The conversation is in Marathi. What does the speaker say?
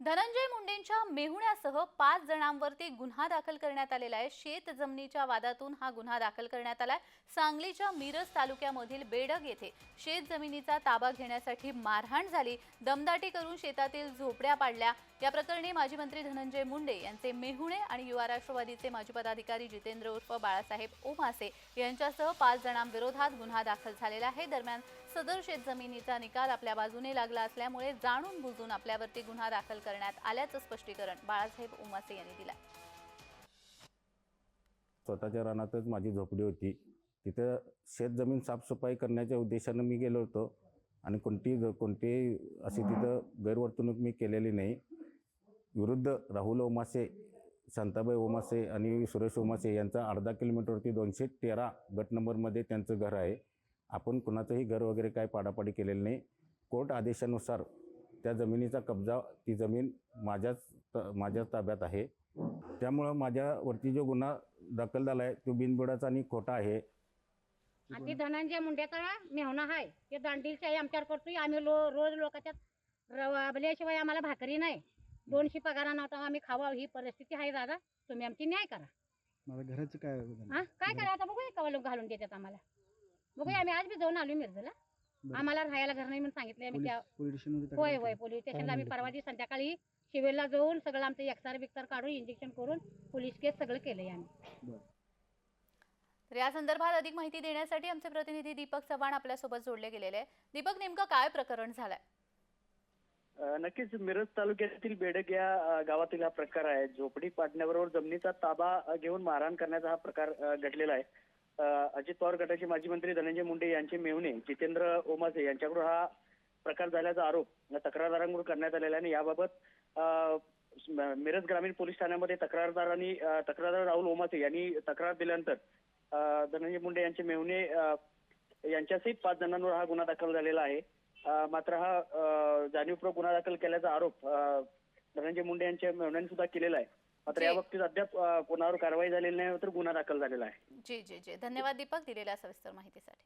धनंजय मुंडेंच्या मेहुण्यासह पाच जणांवरती गुन्हा दाखल करण्यात आलेला आहे. शेत जमिनीच्या वादातून हा गुन्हा दाखल करण्यात आलाय. सांगलीच्या मिरज तालुक्यामधील बेडग येथे शेत जमिनीचा ताबा घेण्यासाठी मारहाण झाली. दमदाटी करून शेतातील झोपड्या पाडल्या. या प्रकरणी माजी मंत्री धनंजय मुंडे यांचे मेहुणे आणि युवा राष्ट्रवादीचे माजी पदाधिकारी जितेंद्र उर्फ बाळासाहेब ओमासे यांच्यासह पाच जणांविरोधात गुन्हा दाखल झालेला आहे. दरम्यान सदर शेत जमिनीचा निकाल आपल्या बाजूने लागला असल्यामुळे जाणून बुजून आपल्यावरती गुन्हा दाखल करण्यात आल्याचं स्पष्टीकरण बाळासाहेब उमासे यांनी दिलं स्वतःच्या रानातच माझी झोपडी होती. तिथं शेतजमीन साफसफाई करण्याच्या उद्देशानं मी गेलो होतो. आणि कोणती कोणतीही अशी तिथं गैरवर्तणूक मी केलेली नाही. विरुद्ध राहुल ओमासे शांताबाई ओमासे आणि सुरेश ओमासे यांचा अर्धा किलोमीटरवरती दोनशे तेरा गट नंबरमध्ये त्यांचं घर आहे. आपण कुणाचंही घर वगैरे काय पाडापाडी केलेलं नाही. कोर्ट आदेशानुसार त्या जमिनीचा कब्जा ती जमीन माझ्याच त माझ्याच ताब्यात आहे. त्यामुळं माझ्यावरती जो गुन्हा दाखल झाला आहे तो बिनबुडाचा आणि खोटा आहे. आणि ती धनंजय मुंडेचा मेहना आहे ते दांडीलशाही आमच्यावर करतोय. आम्ही लो रोज लोकांच्यात रवल्याशिवाय आम्हाला भाकरी नाही. दोनशे पगारा नव्हता आम्ही खावा ही परिस्थिती आहे दादा. तुम्ही आमची न्याय करा. मला घराचं काय? हा? काय करा आता बघूया कवा लोक घालून देतात आम्हाला. बघूया आम्ही आज बी जाऊन आलो मिरजला. बरं. आम्हाला राहायला घर नाही म्हणून सांगितलंय आम्ही त्या पोलीस पोलीस स्टेशनमध्ये होय तक्रार होय केली. पोलीस स्टेशनला आम्ही परवा दिवशी संध्याकाळी शिवेलला जाऊन सगळं आमचं एक्सार बिक्सार काढून इंजेक्शन करून पोलीस केस सगळं केलंय आम्ही. बरं. तर या संदर्भात अधिक माहिती देण्यासाठी आमचे प्रतिनिधी दीपक चव्हाण आपल्यासोबत जोडले गेलेले आहे दीपक नेमकं काय प्रकरण झालंय? अ, नक्कीच मिरज तालुक्यातील बेडक या अ, गावातील हा प्रकार आहे. झोपडी पाडण्याबरोबर जमिनीचा ताबा अ, घेऊन मारहाण करण्याचा हा प्रकार अ, घडलेला आहे. अजित पवार गटाचे माजी मंत्री धनंजय मुंडे यांचे मेवणे जितेंद्र ओमासे यांच्याकडून हा प्रकार झाल्याचा आरोप तक्रारदारांकडून करण्यात आलेला आहे आणि याबाबत मिरज ग्रामीण पोलीस ठाण्यामध्ये तक्रारदारांनी तक्रारदार राहुल ओमासे यांनी तक्रार दिल्यानंतर धनंजय मुंडे यांचे मेवणे यांच्यासहित पाच जणांवर हा गुन्हा दाखल झालेला आहे. मात्र हा जाणीवपूर्वक गुन्हा दाखल केल्याचा आरोप धनंजय मुंडे यांच्या मेवण्यांनी सुद्धा केलेला आहे. मात्र. या बाबतीत अद्याप कोणावर कारवाई झालेली नाही तर गुन्हा दाखल झालेला आहे. जी जी जी. धन्यवाद दीपक दिलेल्या सविस्तर माहितीसाठी.